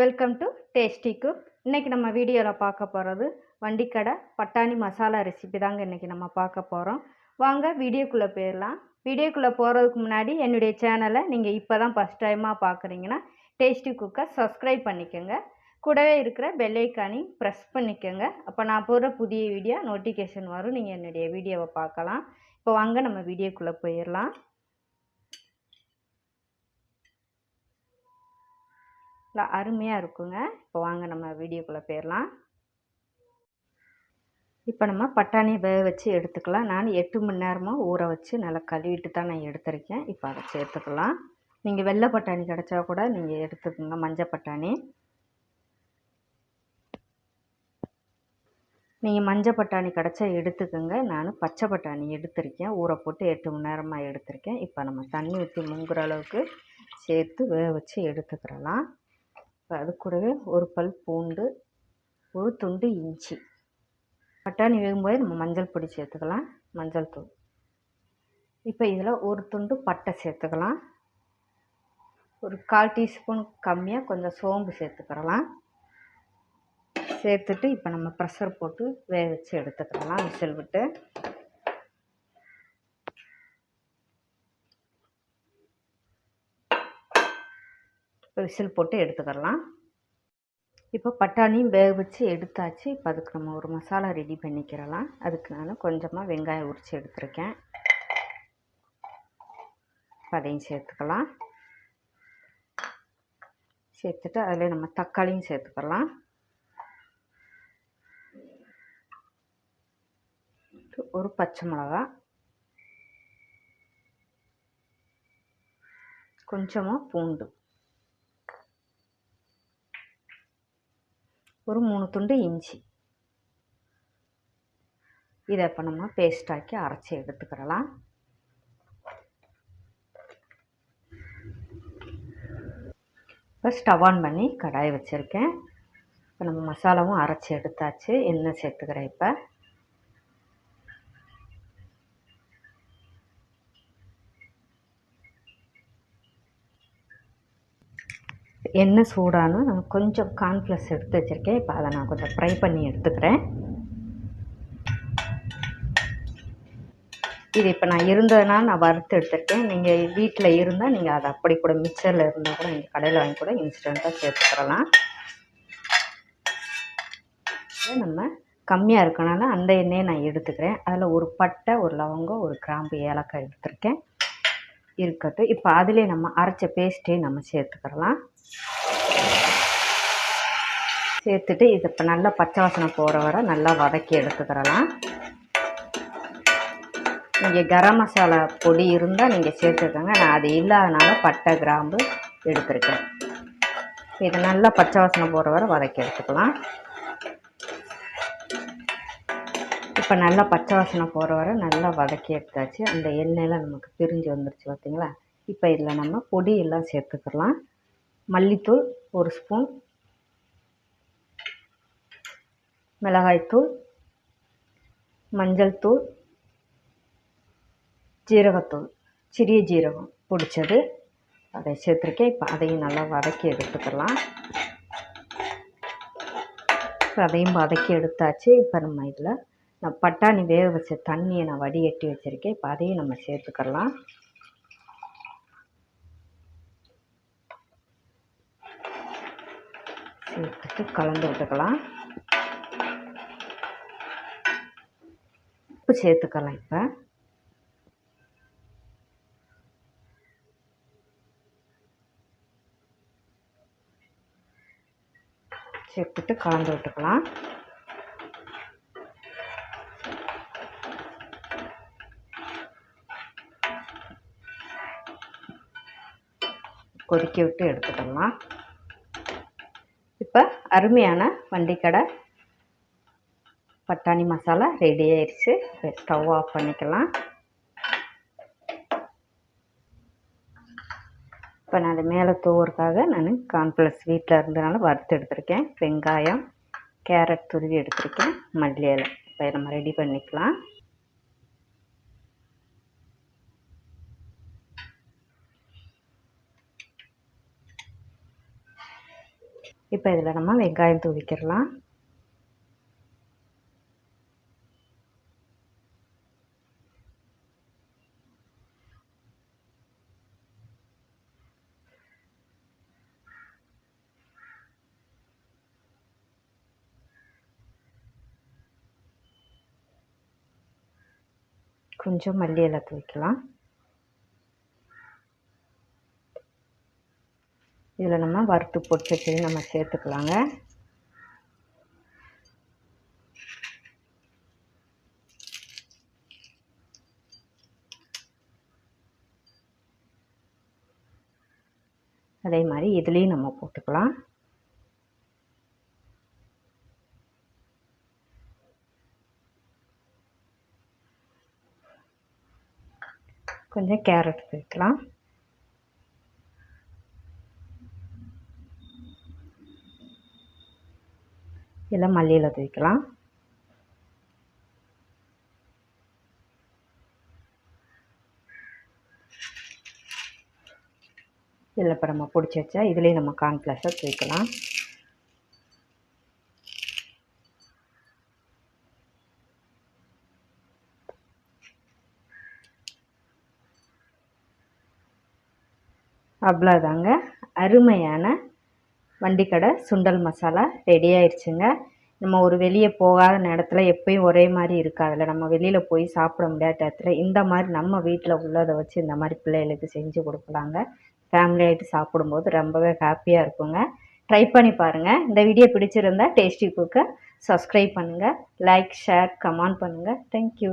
Welcome to tasty cook இன்றைக்கி நம்ம வீடியோவில் பார்க்க போகிறது வண்டிக்கடை பட்டாணி மசாலா ரெசிபி தாங்க இன்றைக்கி நம்ம பார்க்க போகிறோம் வாங்க வீடியோக்குள்ளே போயிடலாம் வீடியோக்குள்ளே போகிறதுக்கு முன்னாடி என்னுடைய சேனலை நீங்கள் இப்போ தான் ஃபஸ்ட் டைமாக பார்க்குறீங்கன்னா டேஸ்டி குக்கை சப்ஸ்கிரைப் பண்ணிக்கோங்க. கூடவே இருக்கிற பெல்லைக்கானி ப்ரெஸ் பண்ணிக்கோங்க. அப்போ நான் போடுற புதிய வீடியோ நோட்டிஃபிகேஷன் வரும். நீங்கள் என்னுடைய வீடியோவை பார்க்கலாம். இப்போ வாங்க நம்ம வீடியோக்குள்ளே போயிடலாம் நல்லா அருமையாக இருக்குங்க. இப்போ வாங்க நம்ம வீடியோக்குள்ளே போயிடலாம் இப்போ நம்ம பட்டாணியை வேக வச்சு எடுத்துக்கலாம். நான் எட்டு மணி நேரமாக ஊற வச்சு நல்லா கழுவிட்டு தான் நான் எடுத்திருக்கேன். இப்போ அதை சேர்த்துக்கலாம். நீங்கள் வெள்ளை பட்டாணி கிடச்சா கூட நீங்கள் எடுத்துக்கோங்க மஞ்சள் பட்டாணி. நீங்கள் மஞ்சள் பட்டாணி கிடச்சா எடுத்துக்கோங்க. நான் பச்சை பட்டாணி எடுத்திருக்கேன். ஊற போட்டு எட்டு மணி நேரமாக எடுத்திருக்கேன். இப்போ நம்ம தண்ணி ஊற்றி முங்குற அளவுக்கு சேர்த்து வேக வச்சு எடுத்துக்கிறலாம். அது கூடவே ஒரு பல் பூண்டு ஒரு துண்டு இஞ்சி. பட்டாணி வேகும்போது நம்ம மஞ்சள் பொடி சேர்த்துக்கலாம். மஞ்சள் தூள். இப்போ இதில் ஒரு துண்டு பட்டை சேர்த்துக்கலாம். ஒரு கால் டீஸ்பூன் கம்மியாக கொஞ்சம் சோம்பு சேர்த்துக்கிறலாம் சேர்த்துட்டு இப்போ நம்ம ப்ரெஷர் போட்டு வேக வச்சு எடுத்துக்கலாம். விசில் விட்டு இப்போ விசில் போட்டு எடுத்துக்கலாம் இப்போ பட்டாணியும் வேக வச்சு எடுத்தாச்சு. இப்போ அதுக்கு நம்ம ஒரு மசாலா ரெடி பண்ணிக்கிறலாம். அதுக்கு நான் கொஞ்சமாக வெங்காயம் உரித்து எடுத்திருக்கேன். அதையும் சேர்த்துக்கலாம். சேர்த்துட்டு அதில் நம்ம தக்காளியும் சேர்த்துக்கலாம். ஒரு பச்சை மிளகா. கொஞ்சமாக பூண்டு. ஒரு மூணு துண்டு இஞ்சி. இதை இப்போ நம்ம பேஸ்டாக்கி அரைச்சி எடுத்துக்கிறலாம் இப்போ ஸ்டவ் ஆன் பண்ணி கடாய் வச்சுருக்கேன். இப்போ நம்ம மசாலாவும் அரைச்சி எடுத்தாச்சு. எண்ணெய் சேர்த்துக்கிறேன் இப்போ. எண்ணெய் சூடானு நான் கொஞ்சம் கார்ன்ஃப்ளஸ் எடுத்து வச்சுருக்கேன். இப்போ அதை நான் கொஞ்சம் ஃப்ரை பண்ணி எடுத்துக்கிறேன். இது இப்போ நான் இருந்ததுனால நான் வறுத்து எடுத்துருக்கேன். நீங்கள் வீட்டில் இருந்தால் நீங்கள் அதை அப்படி கூட மிக்சரில் இருந்தால் கூட நீங்கள் கடையில் வாங்கி கூட இன்ஸ்டண்ட்டாக சேர்த்துக்கிறலாம் நம்ம கம்மியாக இருக்கனால அந்த எண்ணெயை நான் எடுத்துக்கிறேன். அதில் ஒரு பட்டை ஒரு லவங்கம் ஒரு கிராம்பு ஏலக்காய் எடுத்துருக்கேன். இருக்கட்டும். இப்போ அதிலே நம்ம அரைச்ச பேஸ்ட்டே நம்ம சேர்த்துக்கிறலாம் சேர்த்துட்டு இது இப்போ நல்லா பச்சை வாசனை போகிற வரை நல்லா வதக்கி எடுத்துக்கிறலாம் நீங்கள் கரம் மசாலா பொடி இருந்தால் நீங்கள் சேர்த்துக்கோங்க. நான் அது இல்லாதனால பட்டை கிராம்பு எடுத்துருக்கேன். இது நல்லா பச்சை வாசனை போகிற வரை வதக்கி எடுத்துக்கலாம். இப்போ நல்லா பச்சை வாசனை போகிற வரை நல்லா வதக்கி எடுத்தாச்சு. அந்த எண்ணெயெல்லாம் நமக்கு பிரிஞ்சு வந்துருச்சு பார்த்தீங்களா இப்போ இதில் நம்ம பொடி எல்லாம் சேர்த்துக்கலாம். மல்லித்தூள் ஒரு ஸ்பூன். மிளகாய்த்தூள். மஞ்சள் தூள் ஜீரகத்தூள். சிறிய ஜீரகம் பிடிச்சது. அதை சேர்த்துருக்கேன். இப்போ அதையும் நல்லா வதக்கி எடுத்துக்கலாம். இப்போ அதையும் வதக்கி எடுத்தாச்சு. இப்போ நம்ம இதில் நான் பட்டாணி வேக வச்ச தண்ணியை நான் வடிகட்டி வச்சுருக்கேன். இப்போ அதையும் நம்ம சேர்த்துக்கலாம். எடுத்துட்டு கலந்து விட்டுக்கலாம். உப்பு சேர்த்துக்கலாம் இப்போ. சேர்த்துட்டு கலந்து விட்டுக்கலாம். கொதிக்க விட்டு எடுத்துக்கலாம். இப்போ அருமையான வண்டிக்கடை. பட்டாணி மசாலா ரெடி ஆயிடுச்சு ஸ்டவ் ஆஃப் பண்ணிக்கலாம். இப்போ நான் அது மேலே தூவுறதுக்காக நான் கார்ன்ஃப்ளக்ஸ் வீட்டில் இருந்தனால வறுத்து எடுத்திருக்கேன். வெங்காயம் கேரட் துருவி எடுத்திருக்கேன். மல்லி இலை இப்போ நம்ம ரெடி பண்ணிக்கலாம். இப்போ இதில் நம்ம வெங்காயம் தூவிக்கிடலாம். கொஞ்சம் மல்லி இலை தூவிக்கலாம். இதில் நம்ம வறுத்து பொடிச்சு வச்சது நம்ம சேர்த்துக்கலாங்க. அதே மாதிரி இதுலேயும் நம்ம போட்டுக்கலாம். கொஞ்சம் கேரட் சேர்க்கலாம் எல்லாம் மல்லியில் தூக்கலாம் இதில் இப்போ நம்ம பிடிச்சி வச்சா இதுலேயும் நம்ம கார்ன்ஃப்ளவர்ஸை தூக்கலாம் அவ்வளோதாங்க அருமையான வண்டிக்கடை சுண்டல் மசாலா ரெடி ஆயிடுச்சுங்க நம்ம ஒரு வெளியே போகாத நேரத்தில் எப்பயும் ஒரே மாதிரி இருக்காதுல்ல. நம்ம வெளியில் போய் சாப்பிட முடியாத நேரத்தில் இந்த மாதிரி நம்ம வீட்டில் உள்ளதை வச்சு இந்த மாதிரி பிள்ளைகளுக்கு செஞ்சு கொடுக்கலாங்க. ஃபேமிலி ஆகிட்டு சாப்பிடும்போது ரொம்பவே ஹாப்பியாக இருக்குங்க. ட்ரை பண்ணி பாருங்கள் இந்த வீடியோ பிடிச்சிருந்தா டேஸ்டி குக்கை சப்ஸ்கிரைப் பண்ணுங்கள் லைக் ஷேர் கமெண்ட் பண்ணுங்கள் தேங்க்யூ